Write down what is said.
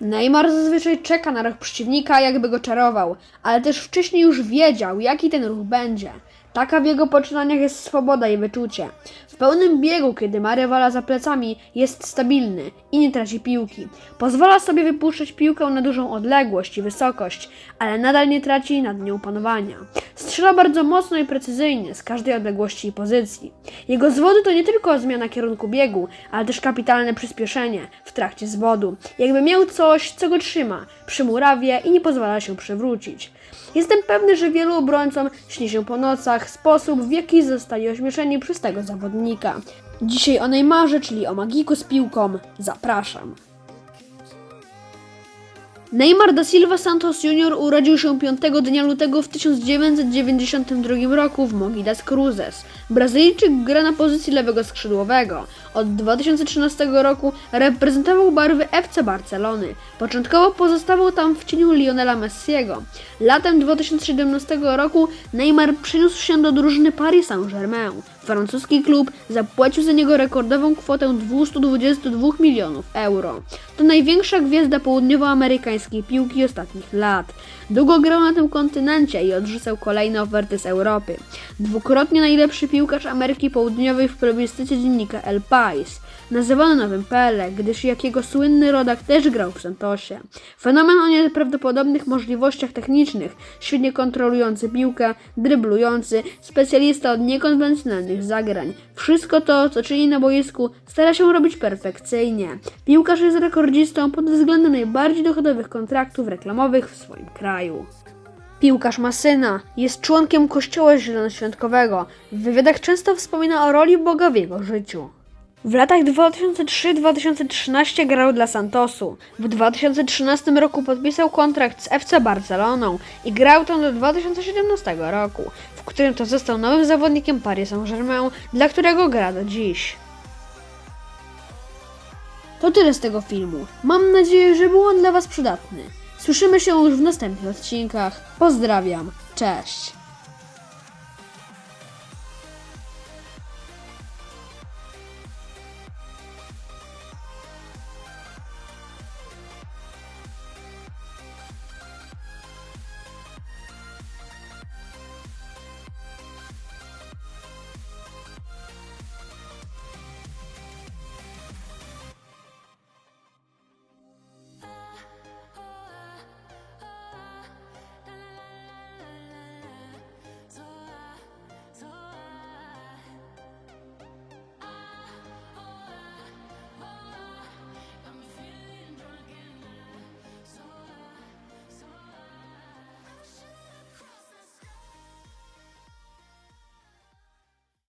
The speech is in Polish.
Neymar zazwyczaj czeka na ruch przeciwnika, jakby go czarował, ale też wcześniej już wiedział, jaki ten ruch będzie. Taka w jego poczynaniach jest swoboda i wyczucie. W pełnym biegu, kiedy ma rywala za plecami, jest stabilny i nie traci piłki. Pozwala sobie wypuszczać piłkę na dużą odległość i wysokość, ale nadal nie traci nad nią panowania. Strzela bardzo mocno i precyzyjnie z każdej odległości i pozycji. Jego zwody to nie tylko zmiana kierunku biegu, ale też kapitalne przyspieszenie w trakcie zwodu. Jakby miał coś, co go trzyma przy murawie i nie pozwala się przewrócić. Jestem pewny, że wielu obrońcom śni się po nocach sposób, w jaki zostali ośmieszeni przez tego zawodnika. Dzisiaj o Neymarze, czyli o magiku z piłką, zapraszam. Neymar da Silva Santos Jr. urodził się 5 dnia lutego w 1992 roku w Mogidas Cruzes. Brazylijczyk gra na pozycji lewego skrzydłowego. Od 2013 roku reprezentował barwy FC Barcelony. Początkowo pozostawał tam w cieniu Lionela Messiego. Latem 2017 roku Neymar przeniósł się do drużyny Paris Saint-Germain. Francuski klub zapłacił za niego rekordową kwotę 222 milionów euro. To największa gwiazda południowoamerykańskiej piłki ostatnich lat. Długo grał na tym kontynencie i odrzucał kolejne oferty z Europy. Dwukrotnie najlepszy piłkarz Ameryki Południowej w plebiscycie dziennika El Pais. Nazywany nowym Pele, gdyż jak jego słynny rodak też grał w Santosie. Fenomen o nieprawdopodobnych możliwościach technicznych, świetnie kontrolujący piłkę, dryblujący, specjalista od niekonwencjonalnych zagrań. Wszystko to, co czyni na boisku, stara się robić perfekcyjnie. Piłkarz jest rekordzistą pod względem najbardziej dochodowych kontraktów reklamowych w swoim kraju. Piłkarz ma syna, jest członkiem kościoła zielonoświątkowego. W wywiadach często wspomina o roli Boga w jego życiu. W latach 2003-2013 grał dla Santosu. W 2013 roku podpisał kontrakt z FC Barceloną i grał tam do 2017 roku, w którym to został nowym zawodnikiem Paris Saint-Germain, dla którego gra do dziś. To tyle z tego filmu. Mam nadzieję, że był on dla Was przydatny. Słyszymy się już w następnych odcinkach. Pozdrawiam. Cześć.